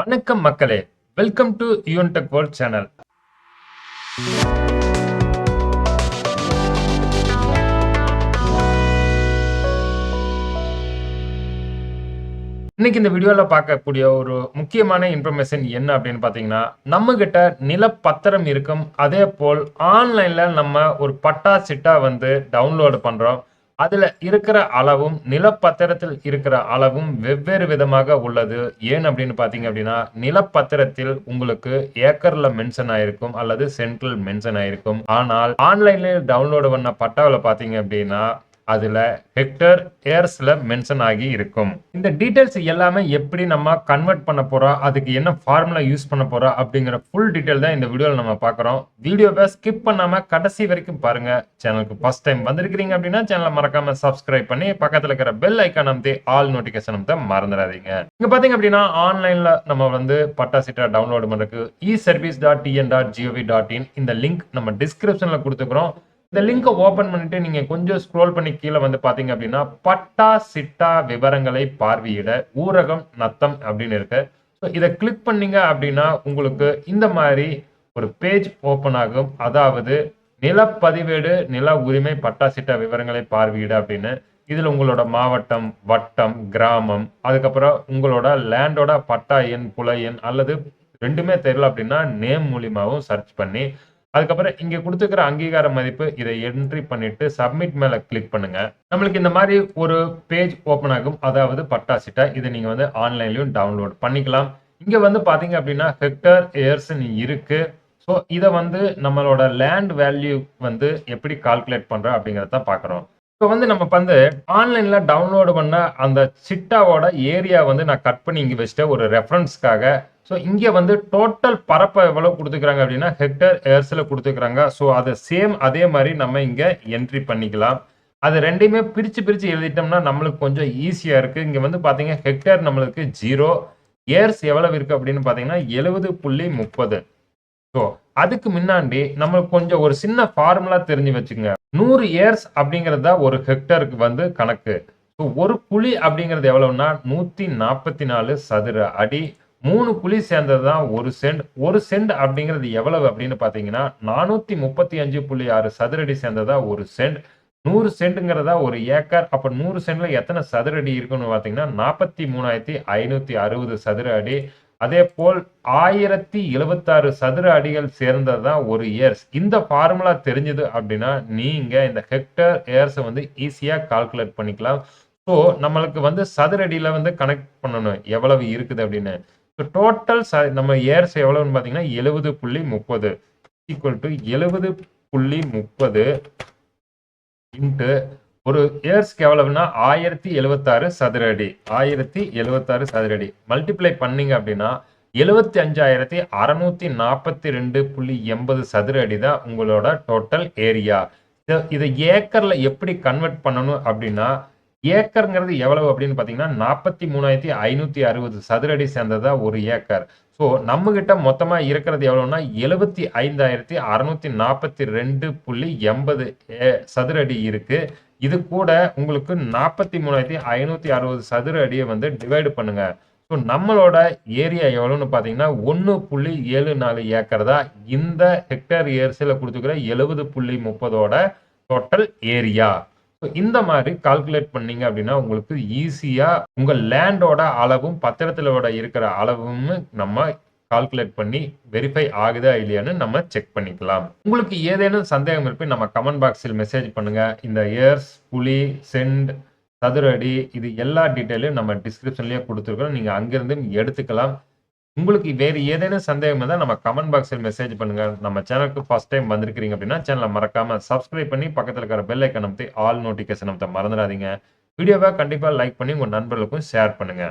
வணக்கம் மக்களே. Welcome to Yoon Tech World channel இன்னைக்கு இந்த வீடியோவில் பார்க்கக்கூடிய ஒரு முக்கியமான இன்ஃபர்மேஷன் என்ன அப்படின்னு பார்த்தீங்கன்னா நம்ம கிட்ட நிலப்பத்திரம் இருக்கும். அதே போல் ஆன்லைனில் நம்ம ஒரு பட்டா சிட்டா வந்து டவுன்லோடு பண்ணுறோம் அதில் இருக்கிற அளவும் நிலப்பத்திரத்தில் இருக்கிற அளவும் வெவ்வேறு விதமாக உள்ளது. ஏன் அப்படின்னு பார்த்தீங்க அப்படின்னா நிலப்பத்திரத்தில் உங்களுக்கு ஏக்கரில் மென்ஷன் ஆயிருக்கும் அல்லது சென்ட்ரல் மென்ஷன் ஆயிருக்கும். ஆனால் ஆன்லைன்ல டவுன்லோடு பண்ண பட்டாவில் பார்த்தீங்க அப்படின்னா அதில் ஹெக்டர் ஏர்ஸில் மென்ஷன் ஆகி இருக்கும். இந்த டீட்டெயில்ஸ் எல்லாமே எப்படி நம்ம கன்வெர்ட் பண்ண போகிறோம் அதுக்கு என்ன ஃபார்முலா யூஸ் பண்ண போகிறோம் அப்படிங்கிற ஃபுல் டீட்டெயில் தான் இந்த வீடியோவில் நம்ம பார்க்குறோம். வீடியோவை ஸ்கிப் பண்ணாமல் கடைசி வரைக்கும் பாருங்க. சேனலுக்கு ஃபஸ்ட் டைம் வந்திருக்கிறீங்க அப்படின்னா சேனலை மறக்காமல் சப்ஸ்கிரைப் பண்ணி பக்கத்தில் இருக்கிற பெல் ஐக்கான் அமைத்து ஆல் நோட்டிஃபிகேஷன் அமைத்த மறந்துடாதீங்க. இங்க பாத்தீங்க அப்படின்னா ஆன்லைன்ல நம்ம வந்து பட்டா சீட்டா டவுன்லோட் பண்ணுறதுக்கு e service dot TN dot gov dot in இந்த லிங்க் நம்ம டிஸ்கிரிப்ஷனில் கொடுத்துக்கிறோம் இந்த லிங்கை ஓபன் பண்ணிட்டு நீங்க கொஞ்சம் ஸ்க்ரோல் பண்ணி கீழே வந்து பாத்தீங்க அப்படின்னா பட்டா சிட்டா விவரங்களை பார்வையிட ஊரகம் நத்தம் அப்படின்னு இருக்கு. ஸோ இதை கிளிக் பண்ணீங்க அப்படின்னா உங்களுக்கு இந்த மாதிரி ஒரு பேஜ் ஓப்பன் ஆகும். அதாவது நிலப்பதிவேடு நில உரிமை பட்டா சிட்டா விவரங்களை பார்வையிட அப்படின்னு. இதுல உங்களோட மாவட்டம் வட்டம் கிராமம் அதுக்கப்புறம் உங்களோட லேண்டோட பட்டா எண் புல எண் அல்லது ரெண்டுமே தெரியல அப்படின்னா நேம் மூலியமாகவும் சர்ச் பண்ணி அதுக்கப்புறம் இங்க கொடுத்துக்கிற அங்கீகார மதிப்பு இதை என்ட்ரி பண்ணிட்டு சப்மிட் மேல கிளிக் பண்ணுங்க. நம்மளுக்கு இந்த மாதிரி ஒரு பேஜ் ஓப்பன் ஆகும். அதாவது பட்டா சிட்டா இதை நீங்க வந்து ஆன்லைன்லயும் டவுன்லோட் பண்ணிக்கலாம். இங்க வந்து பாத்தீங்க அப்படின்னா ஹெக்டர் ஏர்ஸ் இருக்கு. ஸோ இதை வந்து நம்மளோட லேண்ட் வேல்யூ வந்து எப்படி கால்குலேட் பண்றோம் அப்படிங்கிறத தான் பாக்குறோம். இப்போ வந்து நம்ம வந்து ஆன்லைன்ல டவுன்லோடு பண்ண அந்த சிட்டாவோட ஏரியா வந்து நான் கட் பண்ணி இங்கே வச்சுட்டேன் ஒரு ரெஃபரன்ஸ்க்காக ஸோ இங்கே வந்து டோட்டல் பரப்பை எவ்வளோ கொடுத்துக்கிறாங்க அப்படின்னா ஹெக்டர் ஏர்ஸில் கொடுத்துக்கிறாங்க. ஸோ அதை சேம் அதே மாதிரி நம்ம இங்கே என்ட்ரி பண்ணிக்கலாம். அது ரெண்டையுமே பிரித்து பிரித்து எழுதிட்டோம்னா நம்மளுக்கு கொஞ்சம் ஈஸியாக இருக்குது இங்கே வந்து பார்த்தீங்க ஹெக்டர் நம்மளுக்கு ஜீரோ ஏர்ஸ் எவ்வளவு இருக்குது அப்படின்னு பார்த்தீங்கன்னா எழுபது புள்ளி முப்பது. ஸோ அதுக்கு முன்னாடி நம்மளுக்கு கொஞ்சம் ஒரு சின்ன ஃபார்முலா தெரிஞ்சு வச்சுக்கோங்க. நூறு ஏர்ஸ் அப்படிங்கிறது தான் ஒரு ஹெக்டருக்கு வந்து கணக்கு. ஸோ ஒரு குழி அப்படிங்கிறது எவ்வளவுன்னா நூற்றி நாற்பத்தி நாலு சதுர அடி. மூணு புள்ளி சேர்ந்தது தான் ஒரு சென்ட். ஒரு சென்ட் அப்படிங்கிறது எவ்வளவு அப்படின்னு பார்த்தீங்கன்னா நானூற்றி முப்பத்தி அஞ்சு புள்ளி ஆறு சதுரடி சேர்ந்ததா ஒரு சென்ட். நூறு சென்ட்டுங்கிறதா ஒரு ஏக்கர். அப்போ நூறு சென்ட்ல எத்தனை சதுர அடி இருக்குன்னு பார்த்தீங்கன்னா நாற்பத்தி மூணாயிரத்தி ஐநூற்றி அறுபது சதுர அடி. அதே போல் ஆயிரத்தி எழுபத்தாறு சதுர அடிகள் சேர்ந்தது தான் ஒரு இயர்ஸ் இந்த ஃபார்முலா தெரிஞ்சது அப்படின்னா நீங்கள் இந்த ஹெக்டர் ஏர்ஸை வந்து ஈஸியாக கால்குலேட் பண்ணிக்கலாம். ஸோ நம்மளுக்கு வந்து சதுரடியில் வந்து கனெக்ட் பண்ணணும். எவ்வளவு இருக்குது அப்படின்னு. ஸோ டோட்டல் ச நம்ம ஏர்ஸ் எவ்வளவுன்னு பார்த்தீங்கன்னா எழுபது புள்ளி முப்பது. ஈக்குவல் டு எழுபது புள்ளி முப்பது இன்ட்டு ஒரு இயர்ஸ்க்கு எவ்வளவுன்னா ஆயிரத்தி எழுபத்தாறு சதுர அடி. ஆயிரத்தி எழுபத்தாறு சதுர அடி. மல்டிப்ளை பண்ணீங்க அப்படின்னா எழுபத்தி அஞ்சாயிரத்தி அறநூத்தி நாற்பத்தி ரெண்டு புள்ளி எண்பது சதுர அடி தான் உங்களோட டோட்டல் ஏரியா இதை ஏக்கர்ல எப்படி கன்வெர்ட் பண்ணணும் அப்படின்னா ஏக்கருங்கிறது எவ்வளவு அப்படின்னு பார்த்தீங்கன்னா நாற்பத்தி மூணாயிரத்தி ஐநூற்றி அறுபது சதுர அடி சேர்ந்ததா ஒரு ஏக்கர். ஸோ நம்மக்கிட்ட மொத்தமாக இருக்கிறது எவ்வளோன்னா எழுபத்தி ஐந்தாயிரத்தி அறுநூத்தி நாற்பத்தி ரெண்டு புள்ளி எண்பது சதுர அடி இது கூட உங்களுக்கு நாற்பத்தி மூணாயிரத்தி ஐநூற்றி அறுபது சதுர அடியை வந்து டிவைடு பண்ணுங்க. ஸோ நம்மளோட ஏரியா எவ்வளோன்னு பார்த்தீங்கன்னா ஒன்று புள்ளி ஏழு நாலு ஏக்கர் தான் இந்த ஹெக்டர் ஏர்ஸில் கொடுத்துக்கிற எழுபது புள்ளி முப்பதோட டோட்டல் ஏரியா இந்த மாதிரி கால்குலேட் பண்ணீங்க அப்படின்னா உங்களுக்கு ஈஸியாக உங்கள் லேண்டோட அளவும் பத்திரத்திலோட இருக்கிற அளவும் நம்ம கால்குலேட் பண்ணி வெரிஃபை ஆகுதா இல்லையான்னு நம்ம செக் பண்ணிக்கலாம். உங்களுக்கு ஏதேனும் சந்தேகம் இருப்பி நம்ம கமெண்ட் பாக்ஸில் மெசேஜ் பண்ணுங்க. இந்த இயர்ஸ் புலி சென்ட் சதுரடி இது எல்லா டீட்டெயிலும் நம்ம டிஸ்கிரிப்ஷன்லேயே கொடுத்துருக்கோம். நீங்கள் அங்கேருந்து எடுத்துக்கலாம். உங்களுக்கு வேறு ஏதேனும் சந்தேகம் இருந்தால் நம்ம கமெண்ட் பாக்ஸில் மெசேஜ் பண்ணுங்க. நம்ம சேனலுக்கு ஃபர்ஸ்ட் டைம் வந்திருக்கிறீங்க அப்படின்னா சேனலை மறக்காம சப்ஸ்கிரைப் பண்ணி பக்கத்தில் இருக்கிற பெல் ஐக்கன் அமைத்து ஆல் நோட்டிஃபிகேஷன் அமைத்த மறந்துடாதீங்க. வீடியோவை கண்டிப்பாக லைக் பண்ணி உங்கள் நண்பர்களுக்கும் ஷேர் பண்ணுங்க.